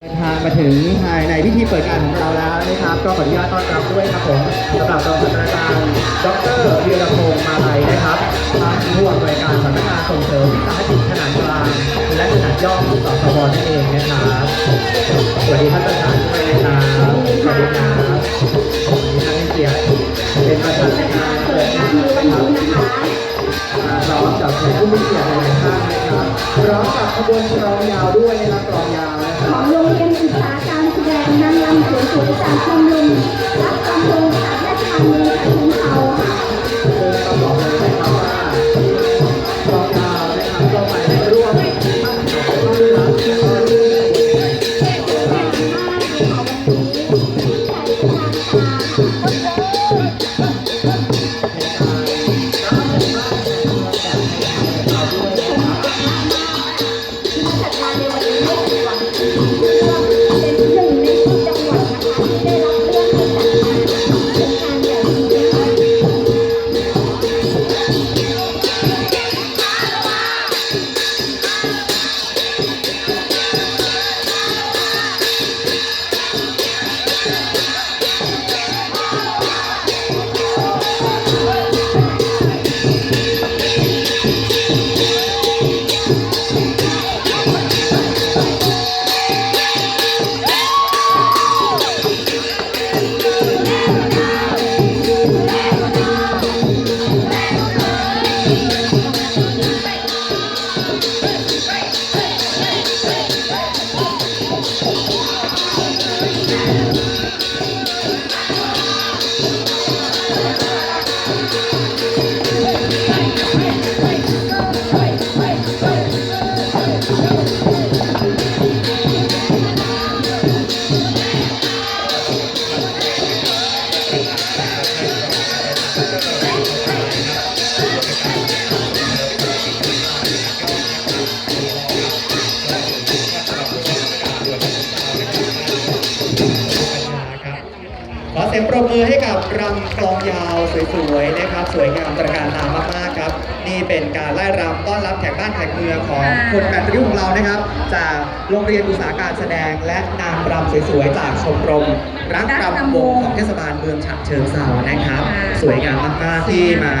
เดินทางมาถึงภายในพิธีเปิดงานของเราแล้วนะครับ ก็ขออนุญาตต้อนรับด้วยครับผมสำหรับรองศาสตราจารย์ดรวีรพงษ์มาลัยนะครับทางผู้อำนวยการสำนักงานส่งเสริมวิสาหกิจขนาดกลางและขนาดย่อมสสวนั่นเองนะครับสวัสดีท่านประธานด้วยนะครับสวัสดีครับท่านให้เกียรติเป็นประธานในการเปิดงานนะครับพร้อมกับแขกผู้มีเกียรติหลายท่านนะครับพร้อมกับขบวนกลองยาวด้วยนะครับกลองยาว อเสียงปรบมือให้กับรำกลองยาวสวยๆนะครับ สวยงามตระการตามมากๆครับ นี่เป็นการไล่รำต้อนรับแขกบ้านแขกเมืองของคนแปดริ้วของเรานะครับ จากโรงเรียนอุตสาหการแสดง และนางรำสวยๆจากชมรมรักรำวงของเทศบาลเมืองฉะเชิงเทรานะครับ สวยงามมากๆที่มา